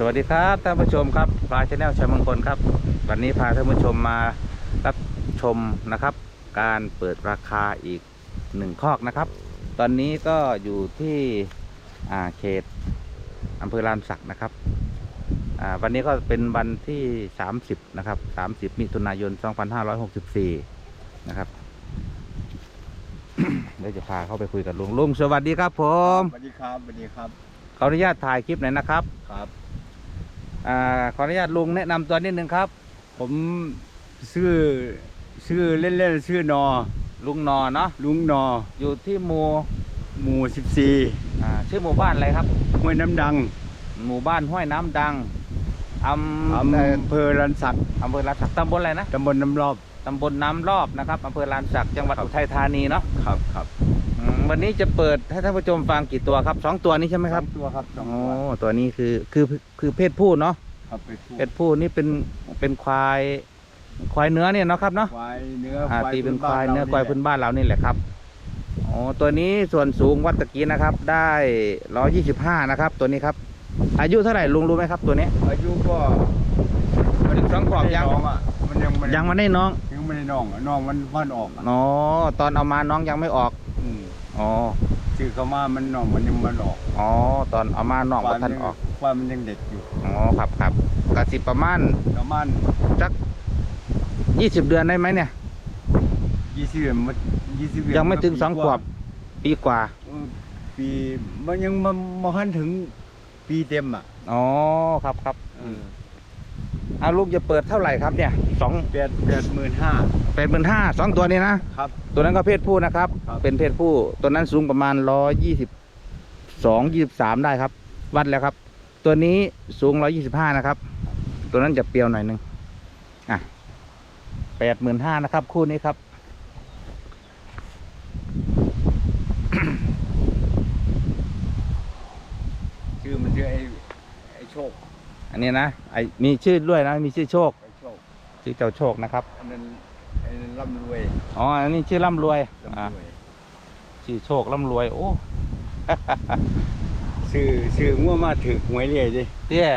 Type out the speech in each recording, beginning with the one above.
สวัสดีครับท่านผู้ชมครับปลาชแนลชัยมงคลครับ วันนี้พาท่านผู้ชมมารับชมนะครับ การเปิดราคาอีกหนึ่งคอกนะครับ ตอนนี้ก็อยู่ที่อ่าเขตอำเภอลานสักนะครับอ่าวันนี้ก็เป็นวันที่ 30 นะครับ 30 มิถุนายน 2564 นะครับเดี๋ยวจะพาเข้าไปคุยกับลุงลุงสวัสดีครับผมสวัสดีครับสวัสดีครับขออนุญาตถ่ายคลิปหน่อยนะครับครับ อ่าขออนุญาตลุงแนะนำตัวนิดนึงครับ ผมชื่อชื่อเล่นๆชื่อนอ ลุงนอเนาะลุงนอ อยู่ที่หมู่หมู่สิบสี่อ่าชื่อหมู่บ้านอะไรครับ ห้วยน้ำดังหมู่บ้านห้วยน้ำดังอำอำเภอรันสักอำเภอลานสักตำบลอะไรนะตำบลน้ำรอบ ตำบลน้ำรอบนะครับอำเภอลานสักจังหวัดอุทัยธานีเนาะครับครับอืม วันนี้จะเปิดให้ท่านผู้ชมฟังกี่ตัวครับสองตัวนี้ใช่ไหมครับสองตัวครับสองโอ้ตัวตัวนี้คือคือคือเพศผู้เนาะครับไปทั่วเพศผู้นี่เป็นเป็นควายควายเนื้อเนี่ยเนาะครับเนาะควายเนื้ออ่าควายตีเป็นพื้ควายบ้เนื้อควายพื้นบ้านเรานี่แหละครับอ๋อตัวนี้ส่วนสูงวัดตะกี้นะครับ ได้ร้อยี่สิบห้านะครับ ตัวนี้ครับ อายุเท่าไหร่ลุงรู้ไหมครับ ตัวนี้อายุก็ถึงสองขวบยังน้องอะมันยังไม่ยังไมาได้น้องยังไม่ได้น้องอะน้องมันพันออกอะอ๋อตอนเอามาน้องยังไม่ออกม อ๋อชื่อเขามามันน้องมันยังมันออกอ๋อตอนเอามาน้องควาก็ยท่านยังออกควายมันยังเด็กอยู่อ๋อครับครับกสิประมาณประมาณสักยี่สิบเดือนได้ไหมเนี่ย ยี่สิบมันยี่สิบยังไม่ถึงสองขวบ ปีกว่า เออปีมันยังมามาหันถึงปีเต็มอะ อ๋อ ครับครับอาลูกจะเปิดเท่าไหร่ครับเนี่ยสองแปดแปดหมื่นห้าเป็นหมื่นห้าสองตัวนี้นะครับ ตัวนั้นก็เพศผู้นะครับ ครับ เป็นเพศผู้ตัวนั้นสูงประมาณร้อยี่สิบสองยี่สิบสามได้ครับ วัดแล้วครับ ตัวนี้สูงร้อยี่สิบห้านะครับ ตัวนั้นจะเปรียวหน่อยหนึงอะแปดหมื่นห้านะครับ คู่นี้ครับ ชื่อมันชื่อไอ้ไอ้โชค อั นนี้นะไอมีชื่อด้วยนะ มีชื่อโชคไอ้โชคชื่อเจ้าโชคนะครับ อันนั้นไอ้นั้นร่ำรวยอ๋ออันนี้ชื่อร่ำรวยอ่าร่ำรวยชื่อโชคร่ำรวย โอ้ชื่อชื่องัวมาถึกหวยเรื่อยดิเตี้ย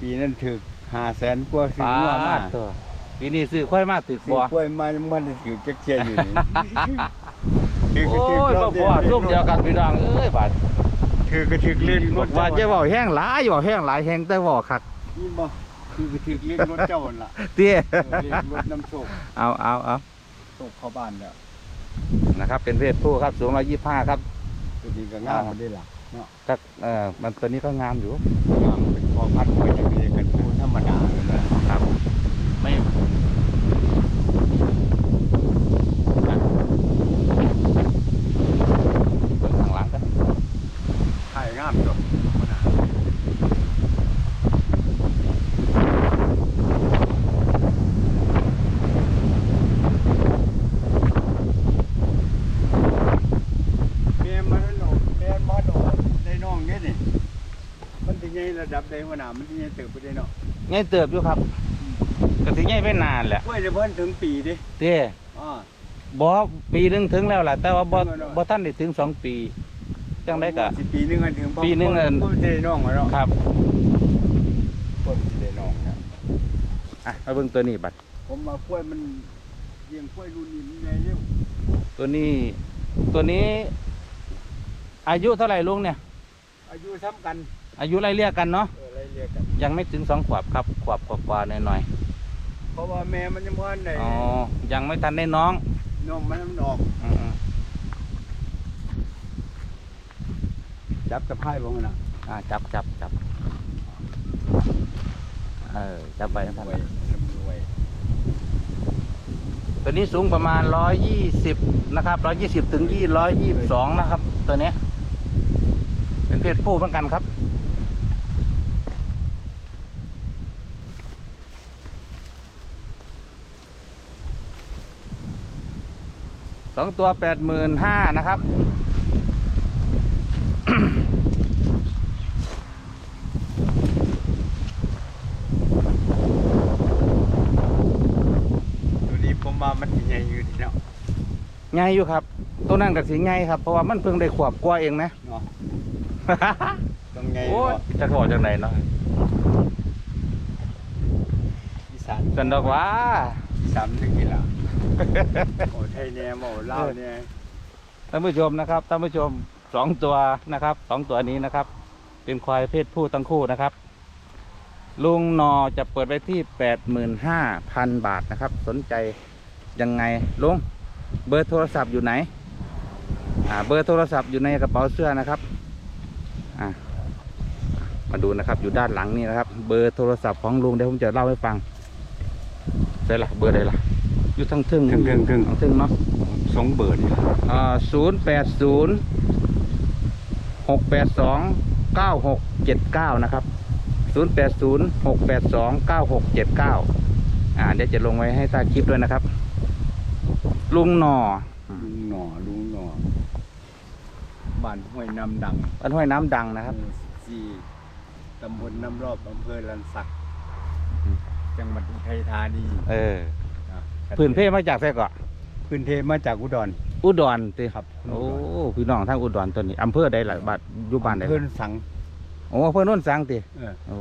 ปีนั้นถึกห้าแสนกว่าซื้ปอลางัวมามาตัวปีนี้ซื้อค่อยมากตึกซื้บัอวกล้วยมามันถึกจักเชียอยู่นี่ถือโอ้ก็ถือยมาพอร่วมเดียวกันพี่น้องเอ้ยบาด ถือก็ถือเล่นรถว่าเจ้าจะบอกแห้งหลายบอกแห้งหลายแห้งแต่บอกคักนี่บ่ถือก็ถือเล่นรถเจ้าหั่นล่ะเตี้ยเออเล่นรถน้ำโชคเอาเอาเอาโชคเข้าบ้านแล้วนะครับ เป็นเพศผู้ครับสูงร้อยยี่ห้าครับตัวนี้ก็งามมาได้ล่ะเนาะก็เออมันตัวนี้ก็งามอยู่งามเป็นพอพัดไว้อย่างนี้กันผู้ธรรมดาเลยนะครับ ไม่อะเปิดข้างหลังกัน ถ่ายงามจบธรรมดาแม่มันหนอกแม่มันออกได้น้องเนี่ยนี่มันจะใหญ่ระ ดับใดหัวหน้ามันจะใหญ่เติบไปได้เนาะง่ายเติบอยู่ครับก็ถึงง่ายไปนานแหละกล้วยจะเพิ่นถึงปีดิเตี้ยอ่าบอปีหนึงถึงแล้วแหละแต่ว่าบอถึงแล้วบอท่านได้ถึงสองปีจังได้กะสิปีหนึงอันถึงปีหนึ่งอันก็จะได้น้องแล้วเนาะครับก็จะได้น้องครับอะมาเบิ่งตัวนี้บัดผมมากล้วยมันเลี้ยงกล้วยรุ่นนี้มันใหญ่เร็วตัวนี้ตัวนี้ อายุเท่าไหร่ลุงเนี่ย อายุซ้ำกันอายุไล่เรียกกันเนาะเอออะไรเรียกกัน ยังไม่ถึงสองขวบครับขวบกว่าๆหน่อยเพราะว่าแม่มันยังพ่อนได้ๆอ๋อยังไม่ทันได้น้องน้องมันมันออกอืมจับตะไคร้บ้างนะๆอ่าจับจับจับเออจับไปทันรวยรวยตัวนี้สูงประมาณร้อยยี่สิบนะครับร้อยยี่สิบถึงยี่ร้อยยี่สองนะครับ ตัวเนี้ย เป็นเพศผู้เหมือนกันครับ สองตัวแปดหมื่นห้านะครับตัวนี้ผมว่ามันสิใหญ่อยู่ดีเนาะใหญ่อยู่ครับ ตัวนั้นกับสีใหญ่ครับ เพราะว่ามันเพิ่งได้ขวบกว่าเองนะเนาะ ต้องใหญ่โอ้ยเนาะจะบอกจากไหนเนาะอีสานสันดอกหว่าอีสานนึงนี่ล่ะโอ้ไทยแน่โอ้ลาวแน่ท่านผู้ชมนะครับท่านผู้ชมสองตัวนะครับสองตัวนี้นะครับ เป็นควายเพศผู้ทั้งคู่นะครับ ลุงนอจะเปิดไว้ที่แปดหมื่นห้าพันบาทนะครับ สนใจยังไงลุงเบอร์โทรศัพท์อยู่ไหนอ่าเบอร์โทรศัพท์อยู่ในกระเป๋าเสื้อนะครับ อ่ามาดูนะครับ อยู่ด้านหลังนี่นะครับ เบอร์โทรศัพท์ของลุงเดี๋ยวผมจะเล่าให้ฟังใช่ละเบอร์อะไรล่ะอยู่ทั้งทึ่งถึงถึงถึงทั้งทึ่งเนาะสองเบอร์นี่ล่ะอ่าศูนย์แปดศูนย์หกแปดสองเก้าหกเจ็ดเก้านะครับศูนย์แปดศูนย์หกแปดสองเก้าหกเจ็ดเก้าอ่าเดี๋ยวจะลงไว้ให้ใต้คลิปด้วยนะครับ ลุงหนอลุงหน่อลุงหน่อ บ้านห้วยน้ำดังบ้านห้วยน้ำดังนะครับ หมู่สี่ตำบลน้ำรอบอำเภอลันสัก อืม จังหวัดอุทัยธานีเอออะพื้นเพมาจากไสเกาะพื้นเพมาจากอุดรอุดรติครับโอ้พี่น้องทางอุดรตัวนี้อำเภอใดล่ะบ้านอยู่บ้านใดอำเพื่อนสังโอ้อำเภอโน่นสังติเออโอ้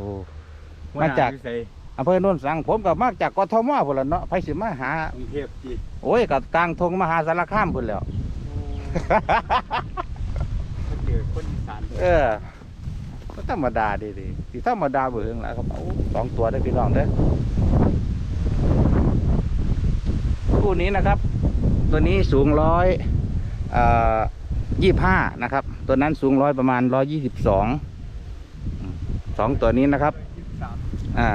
หัวหมาน้จากอยู่ไสอำเภอโน่นสังผมกับมาจากกทมพุ่นละเนาะไผสิมาหา กรุงเทพจีโอ้ยกับกลางทงมหาสารคามพุ่นแล้ว มาเจอคนอีสาน เออก็ธรรมดาดีดีๆที่ธรรมดาเบื่อแล้วครับเอาสองตัวได้พี่น้องเด้อคู่นี้นะครับ ตัวนี้สูงร้อยยี่ห้านะครับ ตัวนั้นสูงร้อยประมาณร้อยยี่สิบสองสองตัวนี้นะครับอ่า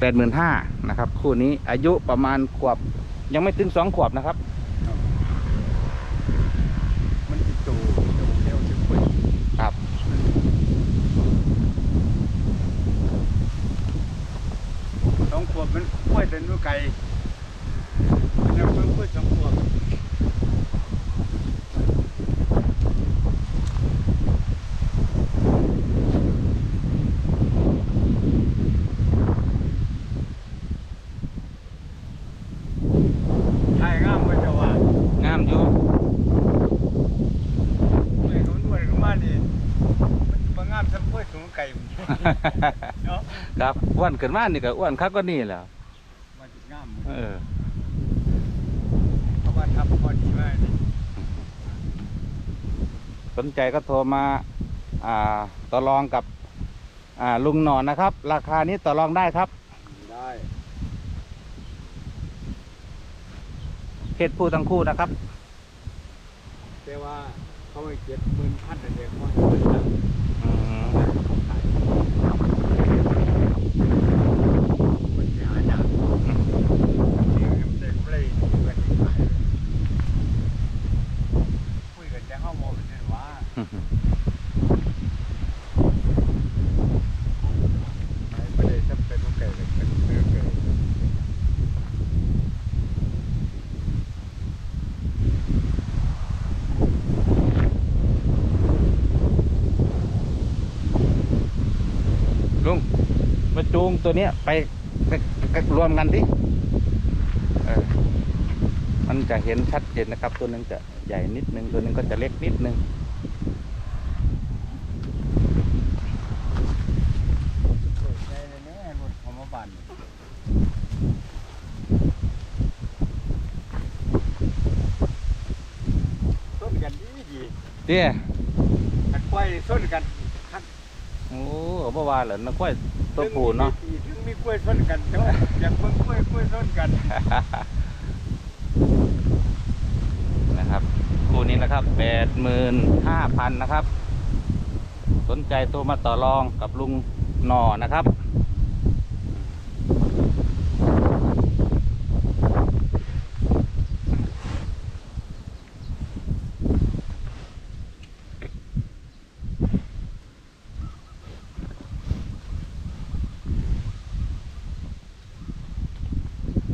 แปดหมื่นห้านะครับ คู่นี้อายุประมาณขวบยังไม่ถึงสองขวบนะครับ มันติดตูตูเร็วถึงคน ครับ สองขวบ มันกล้วยแต่นู้ไก่แล้วมันกล้วยสองขวบถ่ายงามไปจะว่างามอยู่ เมื่อเขานวดขึ้นมานี่มันบางงามสัมเพื่อสูงไก่มันเนาะ ครับ อ้วนขึ้นมานี่ก็อ้วนคักก็นี่แหล้วมันจะงามเออเพราะว่าทำพอดีมากนี่สนใจก็โทรมา อ่าต่อรองกับ อ่าลุงหนอนนะครับ ราคานี้ต่อรองได้ครับได้เพศผู้ทั้งคู่นะครับ แต่ว่าเขาไปเก็บหมื่นพันเดียวเขาให้มันตั้ง อืม ขายมันจะหายากนี่มันได้กำไรดีกว่าที่ขายเลยคุยกันจะเข้าโมเป็นเรื่องว่าไม่ได้จำเป็นต้องไก่เลยเป็นเรื่องไก่ ลุงมาจู งตัวเนี้ยไปไปไปรวมกันที่เออมันจะเห็นชัดเจนนะครับ ตัวหนึงจะใหญ่นิดนึงตัวหนึงก็จะเล็กนิดนึงเปิดใจเลยแน่รถของมาบันส้นกันดีดีเตี้ยกันควายส้นกันคักโอ้เมื่อวานเหรอนักกล้วย ตัวผูเนาะถึงมีถึงมีกล้วยส้นกันแต่าอยากเพิ่งกล้วยกล้วยส้นกันนะครับคู่นี้นะครับแปดหมื่นห้าพันนะครับ สนใจโทรมาต่อรองกับลุงหนอนะครับ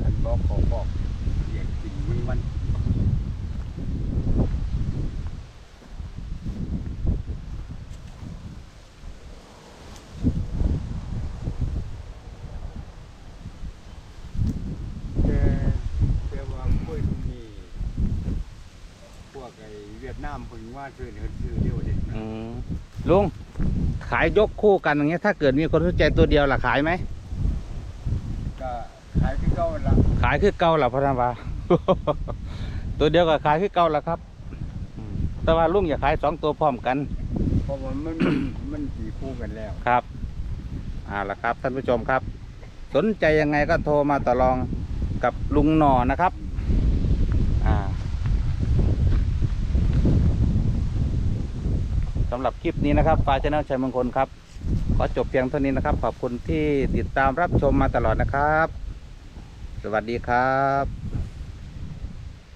อันบอกขอบอกอยากกินมันมันแต่แต่ว่ากล้วยตรงนี้ พวกไอ้เวียเพิ่งว่าซื้อซื้อเดียวเด็ดนะอืมลุงขายยกคู่กันอย่างเงี้ยถ้าเกิดมีคนสนใจตัวเดียวล่ะขายไหมก็ขายที่เก่าละขายคือเก่าล่ะพระธรรมวา ตัวเดียวก็ขายคือเก่าล่ะครับอืมแต่ว่าลุงอย่าขายสองตัวพร้อมกันเพราะว่ามันมันมันสีคู่กันแล้ว ครับเอาละครับท่านผู้ชมครับ สนใจยังไงก็โทรมาต่อรองกับลุงหนอนะครับ อ่า สำหรับคลิปนี้นะครับฟ้าชาแนลชัยมงคลครับขอจบเพียงเท่านี้นะครับ ขอบคุณที่ติดตามรับชมมาตลอดนะครับ สวัสดีครับ